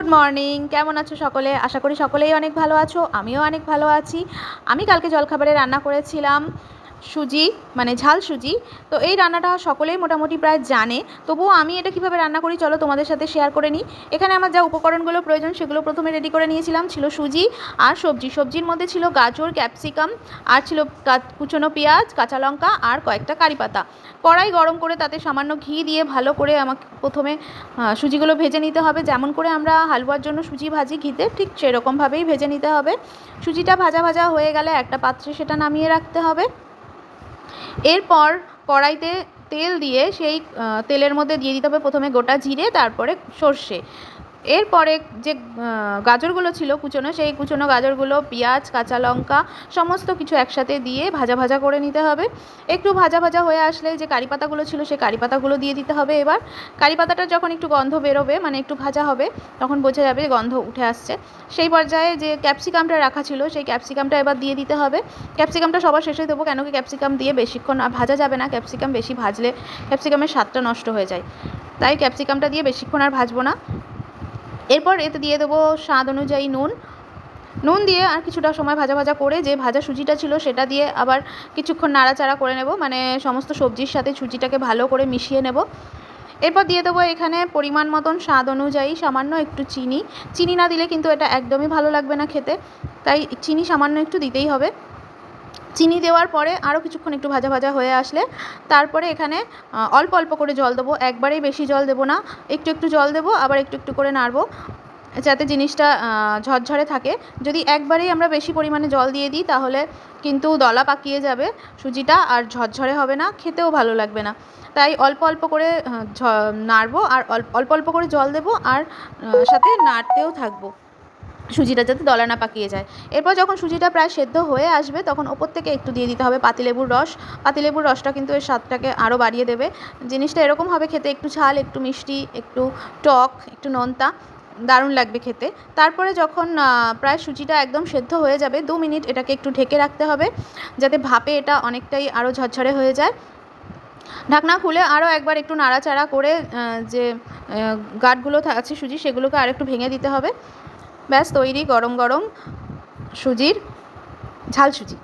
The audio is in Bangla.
গুড মর্নিং কেমন আছো সকলে? আশা করি সকলেই অনেক ভালো আছো, আমিও অনেক ভালো আছি। আমি কালকে জলখাবারে রান্না করেছিলাম। সুজি মানে ঝাল সুজি। তো এই রান্নাটা সকলেই মোটামুটি প্রায় জানে। তবুও আমি এটা কীভাবে রান্না করি চলো তোমাদের সাথে শেয়ার করে নিই। এখানে আমার যা উপকরণগুলো প্রয়োজন সেগুলো প্রথমে রেডি করে নিয়েছিলাম, ছিল সুজি আর সবজি। সবজির মধ্যে ছিল গাজর ক্যাপসিকাম আর ছিল কুচনো পেঁয়াজ, কাঁচা লঙ্কা আর কয়েকটা কারি পাতা। কড়াই গরম করে তাতে সামান্য ঘি দিয়ে ভালো করে আমাকে প্রথমে সুজিগুলো ভেজে নিতে হবে। যেমন করে আমরা হালুয়ার জন্য সুজি ভাজি ঘিতে, ঠিক সেরকমভাবেই ভেজে নিতে হবে। সুজিটা ভাজা ভাজা হয়ে গেলে একটা পাত্রে সেটা নামিয়ে রাখতে হবে। এরপর কড়াইতে তেল দিয়ে সেই তেলের মধ্যে দিয়ে দিতে হবে প্রথমে গোটা জিরে, তারপরে সর্ষে। এরপরে যে গাজরগুলো ছিল কুচোনো, সেই কুচোনো গাজরগুলো পেঁয়াজ, কাঁচা লঙ্কা সমস্ত কিছু একসাথে দিয়ে ভাজা ভাজা করে নিতে হবে। একটু ভাজা ভাজা হয়ে আসলে যে কারি পাতাগুলো ছিল সেই কারি পাতাগুলো দিয়ে দিতে হবে এবার। কারি পাতাটা যখন একটু গন্ধ বেরোবে মানে একটু ভাজা হবে, তখন বোঝা যাবে গন্ধ উঠে আসছে। সেই পর্যায়ে যে ক্যাপসিকামটা রাখা ছিল, সেই ক্যাপসিকামটা এবার দিয়ে দিতে হবে। ক্যাপসিকামটা সবার শেষে দেবো, কেন কি ক্যাপসিকাম দিয়ে বেশিক্ষণ ভাজা যাবে না, ক্যাপসিকাম বেশি ভাজলে ক্যাপসিকামের স্বাদটা নষ্ট হয়ে যায়। তাই ক্যাপসিকামটা দিয়ে বেশিক্ষণ আর ভাজবো না। এরপর এতে দিয়ে দেবো স্বাদ অনুযায়ী নুন। নুন দিয়ে আর কিছুটা সময় ভাজা ভাজা করে যে ভাজা সুজিটা ছিল সেটা দিয়ে আবার কিছুক্ষণ নাড়াচাড়া করে নেব। মানে সমস্ত সবজির সাথে সুজিটাকে ভালো করে মিশিয়ে নেব। এরপর দিয়ে দেবো এখানে পরিমাণ মতন স্বাদ অনুযায়ী সামান্য একটু চিনি। চিনি না দিলে কিন্তু এটা একদমই ভালো লাগবে না খেতে। তাই চিনি সামান্য একটু দিতেই হবে। চিনি দেওয়ার পরে আরও কিছুক্ষণ একটু ভাজা ভাজা হয়ে আসলে তারপরে এখানে অল্প অল্প করে জল দেবো। একবারেই বেশি জল দেবো না। একটু একটু জল দেবো, আবার একটু একটু করে নাড়বো যাতে জিনিসটা ঝরঝরে থাকে। যদি একবারেই আমরা বেশি পরিমাণে জল দিয়ে দিই তাহলে কিন্তু দলা পাকিয়ে যাবে সুজিটা আর ঝরঝরে হবে না, খেতেও ভালো লাগবে না। তাই অল্প অল্প করে নাড়বো আর অল্প অল্প করে জল দেবো আর সাথে নাড়তেও থাকব। সুজিটা যাতে দলা না পাকিয়ে যায়। এরপর যখন সুজিটা প্রায় সেদ্ধ হয়ে আসবে, তখন ওপর থেকে একটু দিয়ে দিতে হবে পাতিলেবুর রস। পাতিলেবুর রসটা কিন্তু এর স্বাদটাকে আরও বাড়িয়ে দেবে। জিনিসটা এরকম হবে খেতে, একটু ঝাল, একটু মিষ্টি, একটু টক, একটু নোনতা, দারুণ লাগবে খেতে। তারপরে যখন প্রায় সুজিটা একদম সেদ্ধ হয়ে যাবে, দু মিনিট এটাকে একটু ঢেকে রাখতে হবে, যাতে ভাপে এটা অনেকটাই আরও ঝরঝরে হয়ে যায়। ঢাকনা খুলে আরও একবার একটু নাড়াচাড়া করে যে গাঁটগুলো আছে সুজি, সেগুলোকে আর একটু ভেঙে দিতে হবে। ব্যাস তৈরি গরম গরম সুজির ঝাল সুজি।